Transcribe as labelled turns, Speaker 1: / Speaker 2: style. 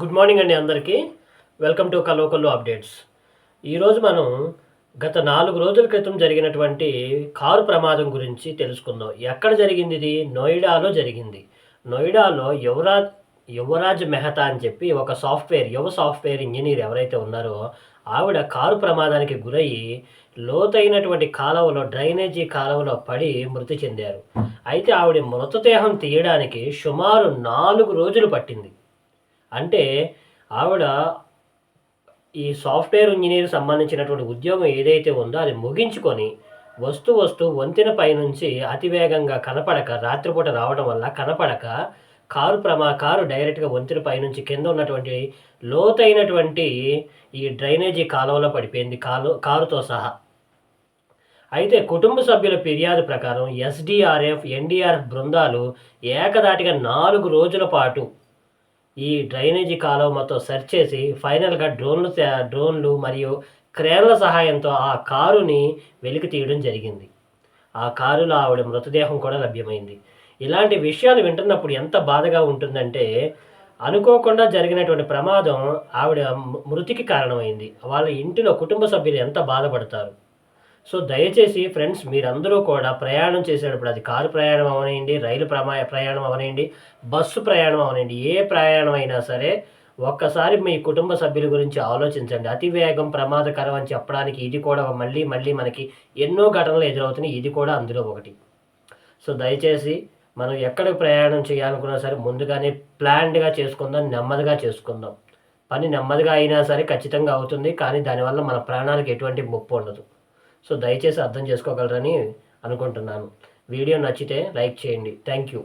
Speaker 1: Good morning అండి అందరికీ. Welcome to కలోకల్లో అప్డేట్స్. ఈరోజు మనం గత నాలుగు రోజుల క్రితం జరిగినటువంటి కారు ప్రమాదం గురించి తెలుసుకుందాం. ఎక్కడ జరిగింది ఇది? నోయిడాలో జరిగింది. నోయిడాలో యువరాజ్ యువరాజ్ మెహతా అని చెప్పి ఒక సాఫ్ట్వేర్ యువ సాఫ్ట్వేర్ ఇంజనీర్ ఎవరైతే ఉన్నారో ఆవిడ కారు ప్రమాదానికి గురయ్యి లోతైనటువంటి కాలువలో డ్రైనేజీ కాలువలో పడి మృతి చెందారు. అయితే ఆవిడ మృతదేహం తీయడానికి సుమారు నాలుగు రోజులు పట్టింది. అంటే ఆవిడ ఈ సాఫ్ట్వేర్ ఇంజనీర్ సంబంధించినటువంటి ఉద్యోగం ఏదైతే ఉందో అది ముగించుకొని వస్తూ వస్తూ వంతెన పైనుంచి అతివేగంగా కనపడక రాత్రిపూట రావడం వల్ల కనపడక కారు ప్రమా కారు డైరెక్ట్గా వంతెన పైనుంచి కింద ఉన్నటువంటి లోతైనటువంటి ఈ డ్రైనేజీ కాలువలో పడిపోయింది కాలు కారుతో సహా. అయితే కుటుంబ సభ్యుల ఫిర్యాదు ప్రకారం ఎస్డిఆర్ఎఫ్ ఎన్డీఆర్ఎఫ్ బృందాలు ఏకదాటిగా నాలుగు రోజుల పాటు ఈ డ్రైనేజీ కాలువ మొత్తం సెర్చ్ చేసి ఫైనల్గా డ్రోన్లు డ్రోన్లు మరియు క్రేన్ల సహాయంతో ఆ కారుని వెలికి తీయడం జరిగింది. ఆ కారులో ఆవిడ మృతదేహం కూడా లభ్యమైంది. ఇలాంటి విషయాలు వింటున్నప్పుడు ఎంత బాధగా ఉంటుందంటే అనుకోకుండా జరిగినటువంటి ప్రమాదం ఆవిడ మృతికి కారణమైంది. వాళ్ళ ఇంటిలో కుటుంబ సభ్యులు ఎంత బాధపడతారు? సో దయచేసి ఫ్రెండ్స్ మీరందరూ కూడా ప్రయాణం చేసేటప్పుడు అది కారు ప్రయాణం అవనండి రైలు ప్రమా ప్రయాణం అవనండి బస్సు ప్రయాణం అవనండి ఏ ప్రయాణం అయినా సరే ఒక్కసారి మీ కుటుంబ సభ్యుల గురించి ఆలోచించండి. అతివేగం ప్రమాదకరం అని చెప్పడానికి ఇది కూడా మళ్ళీ మళ్ళీ మనకి ఎన్నో ఘటనలు ఎదురవుతున్నాయి. ఇది కూడా అందులో ఒకటి. సో దయచేసి మనం ఎక్కడ ప్రయాణం చేయాలనుకున్నా సరే ముందుగానే ప్లాన్డ్గా చేసుకుందాం నెమ్మదిగా చేసుకుందాం. పని నెమ్మదిగా అయినా సరే ఖచ్చితంగా అవుతుంది. కానీ దానివల్ల మన ప్రాణాలకు ఎటువంటి ముప్పు ఉండదు. సో దయచేసి అర్థం చేసుకోగలరని అనుకుంటున్నాను. వీడియో నచ్చితే లైక్ చేయండి. Thank you.